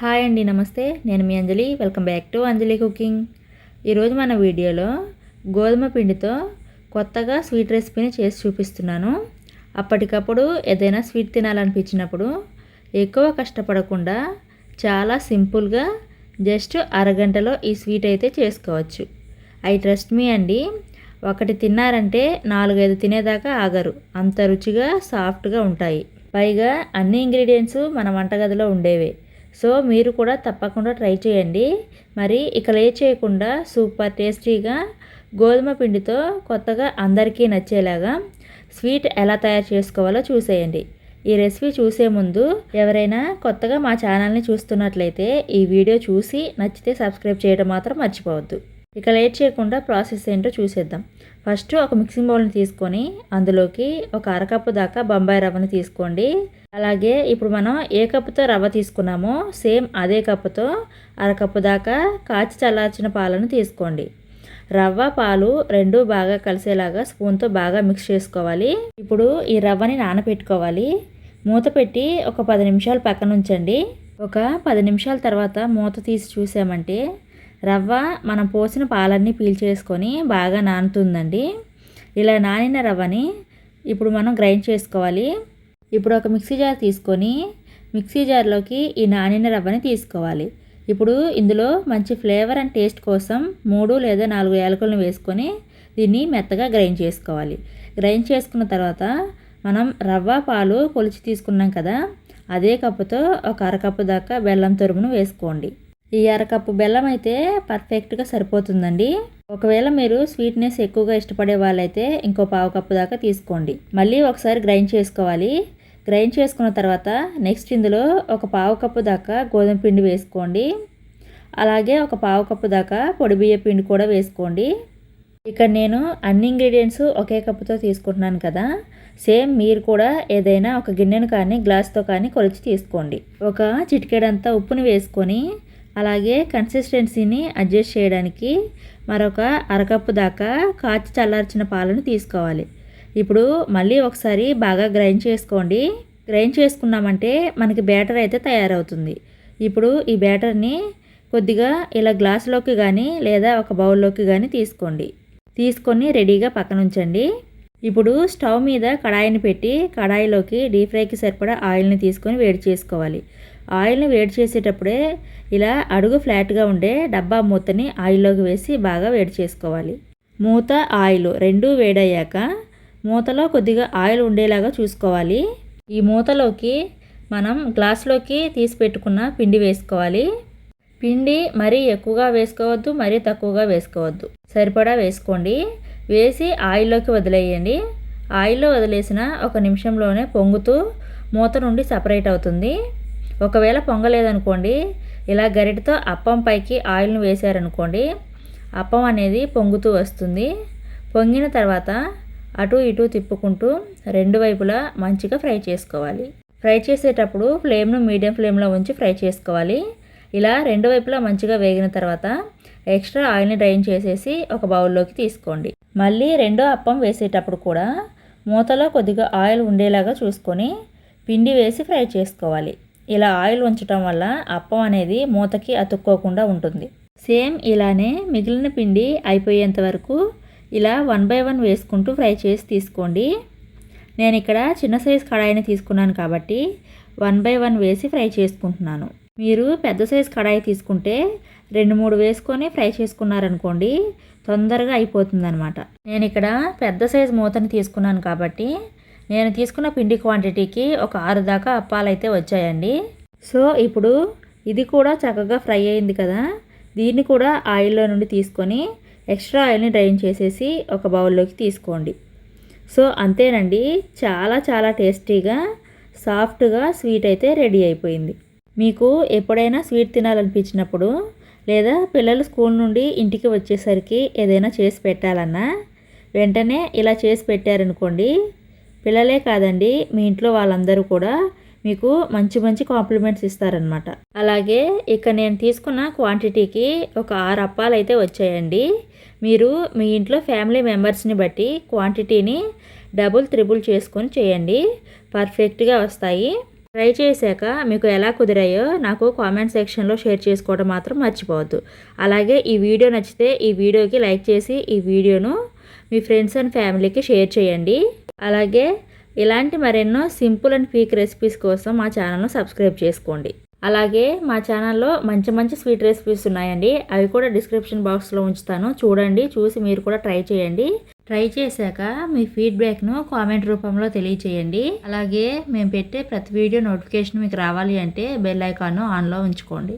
Hi అండి నమస్తే. నేను మీ Anjali. Welcome back to Anjali cooking ఈరోజు మన వీడియోలో గోధుమ పిండితో కొత్తగా స్వీట్ రెసిపీని చేసి చూపిస్తున్నాను. అప్పటికప్పుడు ఏదైనా స్వీట్ తినాలనిపించినప్పుడు ఎక్కువ కష్టపడకుండా చాలా సింపుల్గా జస్ట్ అరగంటలో ఈ స్వీట్ అయితే చేసుకోవచ్చు. ఐ ట్రస్ట్ మీ అండి. ఒకటి తిన్నారంటే నాలుగైదు తినేదాకా ఆగరు. అంత రుచిగా సాఫ్ట్గా ఉంటాయి. పైగా అన్ని ఇంగ్రీడియంట్స్ మన వంటగదిలో ఉండేవే. సో మీరు కూడా తప్పకుండా ట్రై చేయండి. మరి ఇక లే చేయకుండా సూపర్ టేస్టీగా గోధుమ పిండితో కొత్తగా అందరికీ నచ్చేలాగా స్వీట్ ఎలా తయారు చేసుకోవాలో చూసేయండి. ఈ రెసిపీ చూసే ముందు ఎవరైనా కొత్తగా మా ఛానల్ని చూస్తున్నట్లయితే ఈ వీడియో చూసి నచ్చితే సబ్స్క్రైబ్ చేయడం మాత్రం మర్చిపోవద్దు. ఇక లేట్ చేయకుండా ప్రాసెస్ ఏంటో చూసేద్దాం. ఫస్ట్ ఒక మిక్సింగ్ బౌల్ని తీసుకొని అందులోకి ఒక అరకప్పు దాకా బొంబాయి రవ్వని తీసుకోండి. అలాగే ఇప్పుడు మనం ఏ కప్పుతో రవ్వ తీసుకున్నామో సేమ్ అదే కప్పుతో అరకప్పు దాకా కాచి చల్లార్చిన పాలను తీసుకోండి. రవ్వ పాలు రెండు బాగా కలిసేలాగా స్పూన్తో బాగా మిక్స్ చేసుకోవాలి. ఇప్పుడు ఈ రవ్వని నానబెట్టుకోవాలి మూత పెట్టి ఒక పది నిమిషాలు పక్కన ఉంచండి. ఒక పది నిమిషాల తర్వాత మూత తీసి చూసామంటే రవ్వ మనం పోసిన పాలన్నీ పీల్చేసుకొని బాగా నానుతుందండి. ఇలా నానిన రవ్వని ఇప్పుడు మనం గ్రైండ్ చేసుకోవాలి. ఇప్పుడు ఒక మిక్సీ జార్ తీసుకొని మిక్సీ జార్లోకి ఈ నానిన రవ్వని తీసుకోవాలి. ఇప్పుడు ఇందులో మంచి ఫ్లేవర్ అండ్ టేస్ట్ కోసం మూడు లేదా నాలుగు యాలకులను వేసుకొని దీన్ని మెత్తగా గ్రైండ్ చేసుకోవాలి. గ్రైండ్ చేసుకున్న తర్వాత మనం రవ్వ పాలు కొలిచి తీసుకున్నాం కదా అదే కప్పుతో ఒక అరకప్పు దాకా బెల్లం తురుమును వేసుకోండి. ఈ అరకప్పు బెల్లం అయితే పర్ఫెక్ట్గా సరిపోతుందండి. ఒకవేళ మీరు స్వీట్నెస్ ఎక్కువగా ఇష్టపడే వాళ్ళైతే ఇంకో పావు కప్పు దాకా తీసుకోండి. మళ్ళీ ఒకసారి గ్రైండ్ చేసుకోవాలి. గ్రైండ్ చేసుకున్న తర్వాత నెక్స్ట్ ఇందులో ఒక పావు కప్పు దాకా గోధుమ పిండి వేసుకోండి. అలాగే ఒక పావు కప్పు దాకా పొడి బియ్య పిండి కూడా వేసుకోండి. ఇక్కడ నేను అన్ని ఇంగ్రీడియంట్స్ ఒకే కప్పుతో తీసుకుంటున్నాను కదా. సేమ్ మీరు కూడా ఏదైనా ఒక గిన్నెను కానీ గ్లాస్తో కానీ కొలిచి తీసుకోండి. ఒక చిటికెడంతా ఉప్పుని వేసుకొని అలాగే కన్సిస్టెన్సీని అడ్జస్ట్ చేయడానికి మరొక అరకప్పు దాకా కాచి చల్లార్చిన పాలను తీసుకోవాలి. ఇప్పుడు మళ్ళీ ఒకసారి బాగా గ్రైండ్ చేసుకోండి. గ్రైండ్ చేసుకున్నామంటే మనకి బ్యాటర్ అయితే తయారవుతుంది. ఇప్పుడు ఈ బ్యాటర్ని కొద్దిగా ఇలా గ్లాసులోకి కానీ లేదా ఒక బౌల్లోకి కానీ తీసుకోండి. తీసుకొని రెడీగా పక్కన ఉంచండి ఇప్పుడు స్టవ్ మీద కడాయిని పెట్టి కడాయిలోకి డీప్ ఫ్రైకి సరిపడా ఆయిల్ని తీసుకొని వేడి చేసుకోవాలి. ఆయిల్ని వేడి చేసేటప్పుడే ఇలా అడుగు ఫ్లాట్గా ఉండే డబ్బా మూతని ఆయిల్లోకి వేసి బాగా వేడి చేసుకోవాలి. మూత ఆయిల్ రెండూ వేడయ్యాక మూతలో కొద్దిగా ఆయిల్ ఉండేలాగా చూసుకోవాలి. ఈ మూతలోకి మనం గ్లాస్లోకి తీసి పెట్టుకున్న పిండి వేసుకోవాలి. పిండి మరీ ఎక్కువగా వేసుకోవద్దు మరీ తక్కువగా వేసుకోవద్దు. సరిపడా వేసుకోండి. వేసి ఆయిల్లోకి వదిలేయండి. ఆయిల్లో వదిలేసిన ఒక నిమిషంలోనే పొంగుతూ మూత నుండి సపరేట్ అవుతుంది. ఒకవేళ పొంగలేదనుకోండి ఇలా గరిటతో అప్పం పైకి ఆయిల్ను వేశారనుకోండి అప్పం అనేది పొంగుతూ వస్తుంది. పొంగిన తర్వాత అటు ఇటు తిప్పుకుంటూ రెండు వైపులా మంచిగా ఫ్రై చేసుకోవాలి. ఫ్రై చేసేటప్పుడు ఫ్లేమ్ను మీడియం ఫ్లేమ్లో ఉంచి ఫ్రై చేసుకోవాలి. ఇలా రెండు వైపులా మంచిగా వేగిన తర్వాత ఎక్స్ట్రా ఆయిల్ని డ్రైన్ చేసేసి ఒక బౌల్లోకి తీసుకోండి. మళ్ళీ రెండో అప్పం వేసేటప్పుడు కూడా మూతలో కొద్దిగా ఆయిల్ ఉండేలాగా చూసుకొని పిండి వేసి ఫ్రై చేసుకోవాలి. ఇలా ఆయిల్ ఉంచటం వల్ల అప్పం అనేది మూతకి అతుక్కోకుండా ఉంటుంది. సేమ్ ఇలానే మిగిలిన పిండి అయిపోయేంత వరకు ఇలా వన్ బై వన్ వేసుకుంటూ ఫ్రై చేసి తీసుకోండి. నేను ఇక్కడ చిన్న సైజు కడాయిని తీసుకున్నాను కాబట్టి వన్ బై వన్ వేసి ఫ్రై చేసుకుంటున్నాను. మీరు పెద్ద సైజు కడాయి తీసుకుంటే రెండు మూడు వేసుకొని ఫ్రై చేసుకున్నారనుకోండి తొందరగా అయిపోతుంది అనమాట నేను ఇక్కడ పెద్ద సైజు మూతని తీసుకున్నాను కాబట్టి నేను తీసుకున్న పిండి క్వాంటిటీకి ఒక ఆరు దాకా అప్పాలైతే వచ్చాయండి. సో ఇప్పుడు ఇది కూడా చక్కగా ఫ్రై అయింది కదా. దీన్ని కూడా ఆయిల్లో నుండి తీసుకొని ఎక్స్ట్రా ఆయిల్ని డ్రైన్ చేసేసి ఒక బౌల్లోకి తీసుకోండి. సో అంతేనండి చాలా చాలా టేస్టీగా సాఫ్ట్గా స్వీట్ అయితే రెడీ అయిపోయింది. మీకు ఎప్పుడైనా స్వీట్ తినాలనిపించినప్పుడు లేదా పిల్లలు స్కూల్ నుండి ఇంటికి వచ్చేసరికి ఏదైనా చేసి పెట్టాలన్నా వెంటనే ఇలా చేసి పెట్టారనుకోండి పిల్లలే కాదండి మీ ఇంట్లో వాళ్ళందరూ కూడా మీకు మంచి మంచి కాంప్లిమెంట్స్ ఇస్తారనమాట అలాగే ఇక నేను తీసుకున్న క్వాంటిటీకి ఒక ఆరు అప్పాలు అయితే వచ్చాయండి. మీరు మీ ఇంట్లో ఫ్యామిలీ మెంబర్స్ని బట్టి క్వాంటిటీని డబుల్ త్రిబుల్ చేసుకొని చేయండి. పర్ఫెక్ట్గా వస్తాయి. ట్రై చేశాక మీకు ఎలా కుదిరాయో నాకు కామెంట్ సెక్షన్లో షేర్ చేసుకోవడం మాత్రం మర్చిపోవద్దు. అలాగే ఈ వీడియో నచ్చితే ఈ వీడియోకి లైక్ చేసి ఈ వీడియోను మీ ఫ్రెండ్స్ అండ్ ఫ్యామిలీకి షేర్ చేయండి. అలాగే ఇలాంటి మరెన్నో సింపుల్ అండ్ క్విక్ రెసిపీస్ కోసం మా ఛానల్ను సబ్స్క్రైబ్ చేసుకోండి. అలాగే మా ఛానల్లో మంచి మంచి స్వీట్ రెసిపీస్ ఉన్నాయండి. అవి కూడా డిస్క్రిప్షన్ బాక్స్లో ఉంచుతాను. చూడండి చూసి మీరు కూడా ట్రై చేయండి. ట్రై చేశాక మీ ఫీడ్బ్యాక్ను కామెంట్ రూపంలో తెలియచేయండి. అలాగే మేము పెట్టే ప్రతి వీడియో నోటిఫికేషన్ మీకు రావాలి అంటే బెల్ ఐకాన్ ఆన్లో ఉంచుకోండి.